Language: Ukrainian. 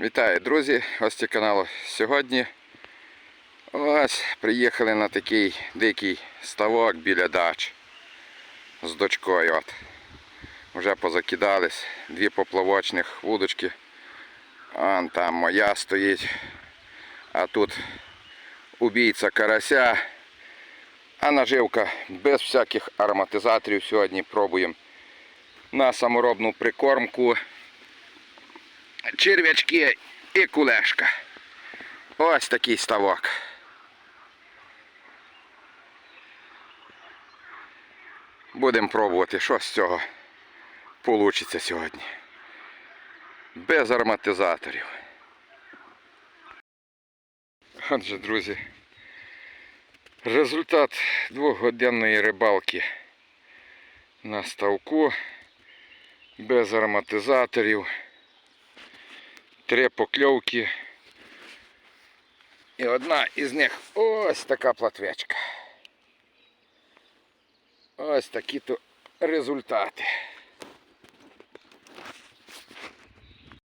Вітаю, друзі, гості каналу. Сьогодні ось приїхали на такий дикий ставок біля дач з дочкою. От. Вже позакидались дві поплавочних вудочки. Вон там моя стоїть. А тут убійця карася. А наживка без всяких ароматизаторів сьогодні пробуємо на саморобну прикормку черв'ячки і кулешка. Ось такий ставок. Будемо пробувати, що з цього вийде сьогодні. Без ароматизаторів. Отже, друзі, результат двохгодинної рибалки на ставку без ароматизаторів три покльовки. І одна із них ось така платвечка. Ось такі то результати.